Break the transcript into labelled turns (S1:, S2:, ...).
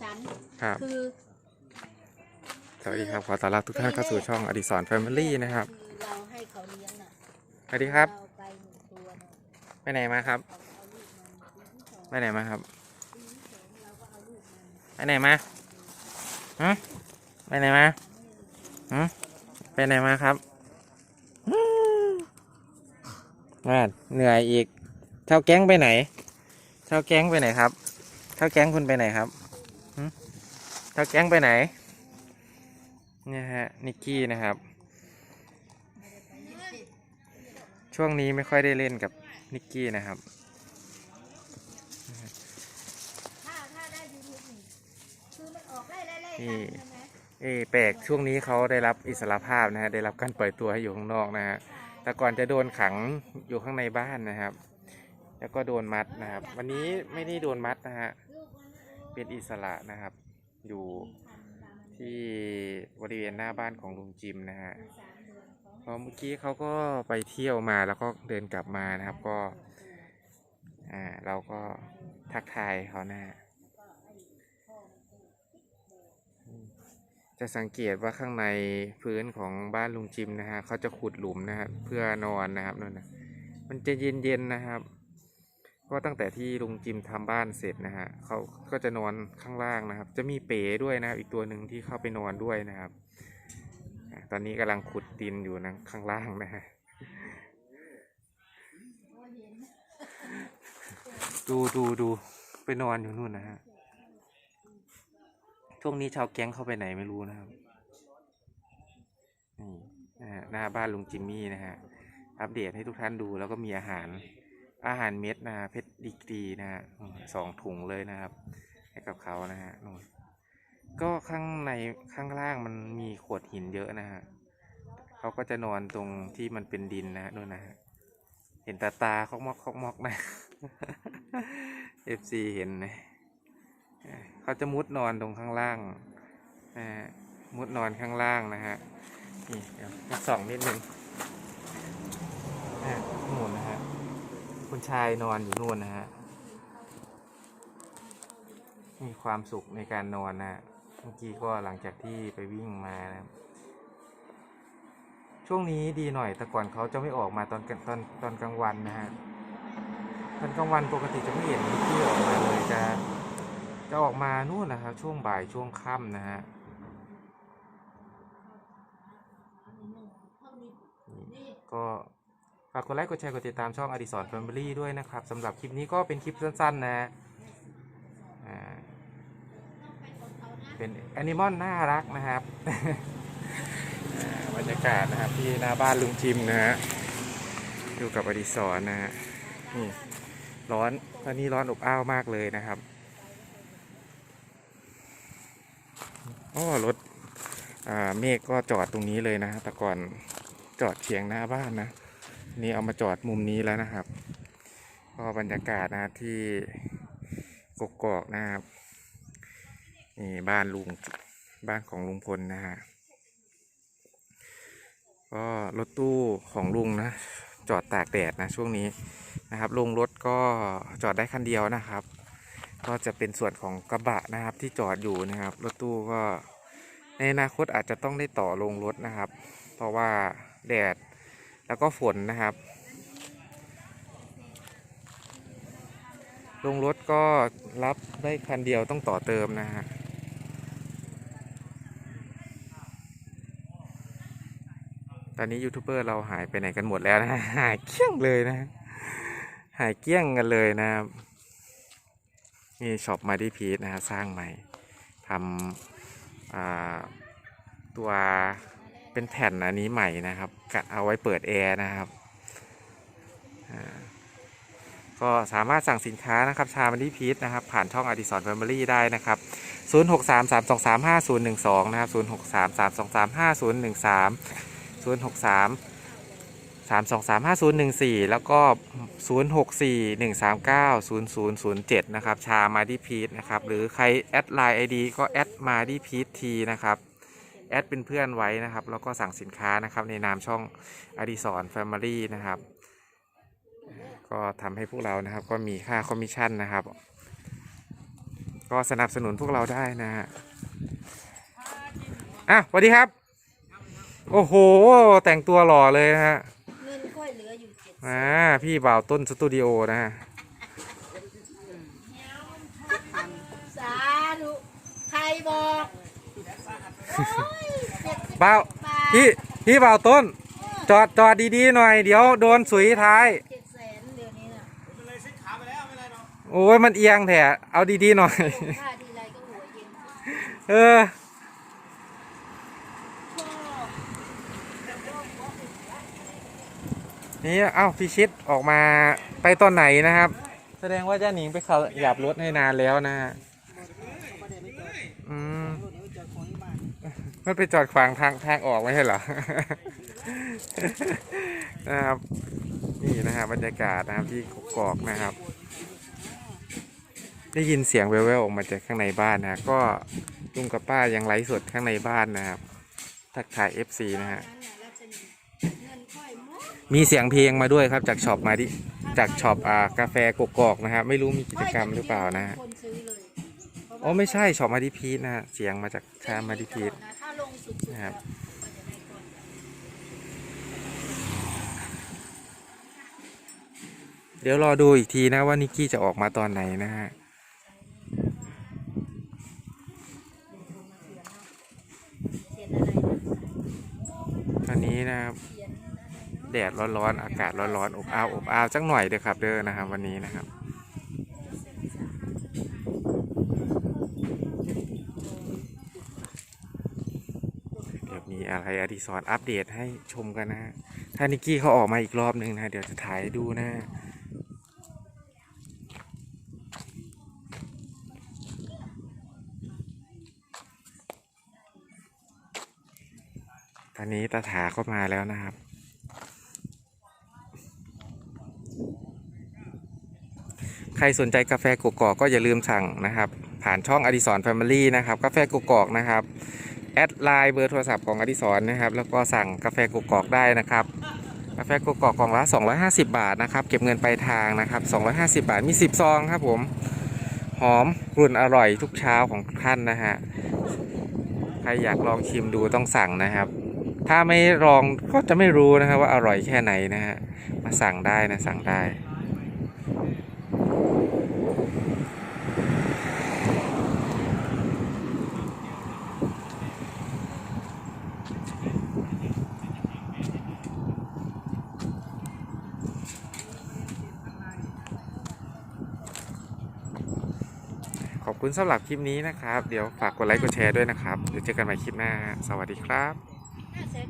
S1: ฉัน
S2: ครับ
S1: คือ
S2: สวัสดีครับขอต้อนรับทุกท่านเข้าสู่ช่องอดิสรแฟมิลี่นะครับ
S1: คือเราให้เขาเลี้ยงน่ะ
S2: สวัสดีครับ
S1: เราไปหนึ่งตัวน่ะ
S2: ไปไหนมาครับ
S1: เอาเอาลูกมันปีที่สอง
S2: ไปไหนมาครับ
S1: ปีที่สองเราก็เอาลูกมัน
S2: ไปไหนมาฮะไปไหนมาฮะไปไหนมาครับอืมมาเหนื่อยอีกเท่าแก๊งไปไหนเท่าแก๊งไปไหนครับเท่าแก๊งคุณไปไหนครับหึ เท่าแก๊งไปไหน เนี่ยฮะ นิกกี้นะครับ ช่วงนี้ไม่ค่อยได้เล่นกับนิกกี้นะครับ
S1: ถ้าถ้าได้ยูทูบนี่คือมันออกไล่ไล่ไล่
S2: นี่
S1: กันใช่ไหม
S2: เอยแปลกช่วงนี้เขาได้รับอิสรภาพนะฮะ ได้รับการปล่อยตัวให้อยู่ข้างนอกนะฮะ แต่ก่อนจะโดนขังอยู่ข้างในบ้านนะครับ แล้วก็โดนมัดนะครับ วันนี้ไม่ได้โดนมัดนะฮะ เป็นอิสระนะครับ อยู่ที่บริเวณหน้าบ้านของลุงจิมนะฮะพอเมื่อกี้เขาก็ไปเที่ยวมาแล้วก็เดินกลับมานะครับก็อ่าเราก็ทักทายเขานะฮะจะสังเกตว่าข้างในพื้นของบ้านลุงจิมนะฮะเขาจะขุดหลุมนะฮะเพื่อนอนนะครับนั่นนะมันจะเย็นๆนะครับ ก็ตั้งแต่ที่ลุงจิมทำบ้านเสร็จนะฮะเขาก็จะนอนข้างล่างนะครับ จะมีเป๋ด้วยนะครับ อีกตัวหนึ่งที่เข้าไปนอนด้วยนะครับ ตอนนี้กำลังขุดดินอยู่นะข้างล่างนะฮะดูดูดูไปนอนอยู่นู่นนะฮะช่วงนี้ชาวแก๊งเข้าไปไหนไม่รู้นะครับนี่นะฮะหน้าบ้านลุงจิมมี่นะฮะอัปเดตให้ทุกท่านดูแล้วก็มีอาหาร อาหารเม็ดนะฮะเพชรดีกรีนะฮะอืมสองถุงเลยนะครับ ให้กับเขานะฮะนู่นก็ข้างในข้างล่างมันมีขวดหินเยอะนะฮะเขาก็จะนอนตรงที่มันเป็นดินนะฮะนู่นนะฮะเห็นตาตาคอกมอกคอกมอกนะ FC เห็นนะอ่าเขาจะมุดนอนตรงข้างล่างนะฮะมุดนอนข้างล่างนะฮะนี่เดี๋ยวมาส่องนิดนึงนะฮะนู่นนะฮะ คุณชายนอนอยู่นู่นนะฮะ มีความสุขในการนอนนะฮะเมื่อกี้ก็หลังจากที่ไปวิ่งมานะช่วงนี้ดีหน่อย แต่ก่อนเขาจะไม่ออกมาตอนตอนตอนกลางวันนะฮะ ตอนกลางวันปกติจะไม่เห็นนิกกี้ออกมาเลยจะจะออกมานู่นนะครับ ช่วงบ่ายช่วงค่ำนะฮะก็ ฝากกดไลค์กดแชร์กดติดตามช่องอดิสรแฟมิลี่ด้วยนะครับสำหรับคลิปนี้ก็เป็นคลิปสั้นๆนะอ่าเป็นแอนิมอลน่ารักนะครับอ่าบรรยากาศนะครับที่หน้าบ้านลุงจิมนะฮะอยู่กับอดิสรนะฮะนี่ร้อนตอนนี้ร้อนอบอ้าวมากเลยนะครับอ๋อรถอ่าเมฆก็จอดตรงนี้เลยนะแต่ก่อนจอดเฉียงหน้าบ้านนะ นี่เอามาจอดมุมนี้แล้วนะครับก็บรรยากาศนะที่กกอกนะครับนี่บ้านลุงบ้านของลุงพลนะฮะก็รถตู้ของลุงนะ จอดตากแดดนะช่วงนี้นะครับลงรถก็จอดได้คันเดียวนะครับ ก็จะเป็นส่วนของกระบะนะครับที่จอดอยู่นะครับรถตู้ก็ในอนาคตอาจจะต้องได้ต่อลงรถนะครับ เพราะว่าแดด แล้วก็ฝนนะครับลงรถก็รับได้คันเดียวต้องต่อเติมนะฮะตอนนี้ยูทูบเบอร์เราหายไปไหนกันหมดแล้วนะหายเกี้ยงเลยนะ หายเกี้ยงกันเลยนะครับนี่ช็อปมาดีพีทนะฮะสร้างใหม่ทำตัว เป็นแผ่นอันนี้ใหม่นะครับกะเอาไว้เปิดแอร์นะครับก็สามารถสั่งสินค้านะครับชามาดีพีทนะครับ ผ่านช่องอดิสรแฟมิลี่ได้นะครับ 0 6 3 3 2 3 5 0 1 2 นะครับ 0 6 3 3 2 3 5 0 1 3 0 6 3 3 2 3 5 0 1 4 แล้วก็ 0 6 4 1 3 9 0 0 0 7 นะครับ ชามาดี้พีทนะครับ หรือใครแอดไลน์ไอดีก็แอดมาดี้พีททีนะครับ แอดเป็นเพื่อนไว้นะครับ แล้วก็สั่งสินค้านะครับในนามช่องอดิสรแฟมิลี่นะครับ ก็ทำให้พวกเรานะครับ ก็มีค่าคอมมิชชั่นนะครับกก็สนับสนุนพวกเราได้นะฮะอะสวัสดีครับ โอ้โห แต่งตัวหล่อเลยนะฮะ
S1: เงินค่อยเหลืออยู่เจ็ด
S2: อ่าพี่บ่าวต้นสตูดิโอนะฮะ
S1: สาธุใครบอกโอ้ย เจ็ดสิบ
S2: บ่าว
S1: บาท
S2: พี่พี่บ่าวต้น จอดจอดดีๆหน่อย เดี๋ยวโดนสุยท้าย
S1: เจ็ดแสนเดี๋ยวนี้น่ะ
S2: โอ้ยมันเอียงแถะเอาดีๆหน่อย
S1: ค่าทีไรก็หัวเย็น
S2: เออ นี่เอ้าพี่ชิดออกมาไปตอนไหนนะครับ แสดงว่าเจ้าหนิงไปเขาหยับรถให้นานแล้วนะฮะอืม มันไปจอดขวางทางทางออกไม่ใช่เหรอ นะครับ นี่นะครับบรรยากาศนะครับที่กกอกนะครับ ได้ยินเสียงแว่วๆออกมาจากข้างในบ้านนะก็ลุงกับป้ายังไลฟ์สดข้างในบ้านนะครับ ทักทาย FC นะฮะ
S1: นั้นน่ะมี
S2: เสียงเพลงมาด้วยครับจากช็อปมาดิ จากช็อปอ่ากาแฟกกอกนะครับไม่รู้มีกิจกรรมหรือเปล่านะฮะ
S1: คนซื้อเลย
S2: อ๋อไม่ใช่ช็อปมาดิพีทนะฮะเสียงมาจากชามาดิพีท
S1: ถ้าลงสุดๆ
S2: นะครับเดี๋ยวรอดูอีกทีนะว่านิกกี้จะออกมาตอนไหนนะฮะ
S1: เขียนนะ
S2: ตอนนี้นะครับแดดร้อนๆอากาศร้อนๆอบอ้าวอบอ้าวจังหน่อยเด้อครับเด้อนะครับวันนี้นะครับ เดี๋ยวมี อะไรอดิสรอัปเดตให้ชมกันนะ ถ้านิกกี้เขาออกมาอีกรอบหนึ่งนะ เดี๋ยวจะถ่ายดูนะฮะตอนนี้ตาถาก็มาแล้วนะครับใครสนใจกาแฟกกอกก็อย่าลืมสั่งนะครับ ผ่านช่องอดิสรแฟมิลี่นะครับ กาแฟกกอกนะครับ แอดไลน์เบอร์โทรศัพท์ของอดิศรนะครับ แล้วก็สั่งกาแฟกกอกได้นะครับกาแฟกกอกกล่องละ 250 บาทนะครับ เก็บเงินปลายทางนะครับ 250 บาทมี 10 ซองครับผม หอมกลุ่นอร่อยทุกเช้าของท่านนะฮะ ใครอยากลองชิมดูต้องสั่งนะครับ ถ้าไม่ลองก็จะไม่รู้นะครับว่าอร่อยแค่ไหนนะฮะ มาสั่งได้นะสั่งได้ คุณสำหรับคลิปนี้นะครับ เดี๋ยวฝากกดไลค์กดแชร์ด้วยนะครับ เดี๋ยวเจอกันใหม่คลิปหน้า สวัสดีครับ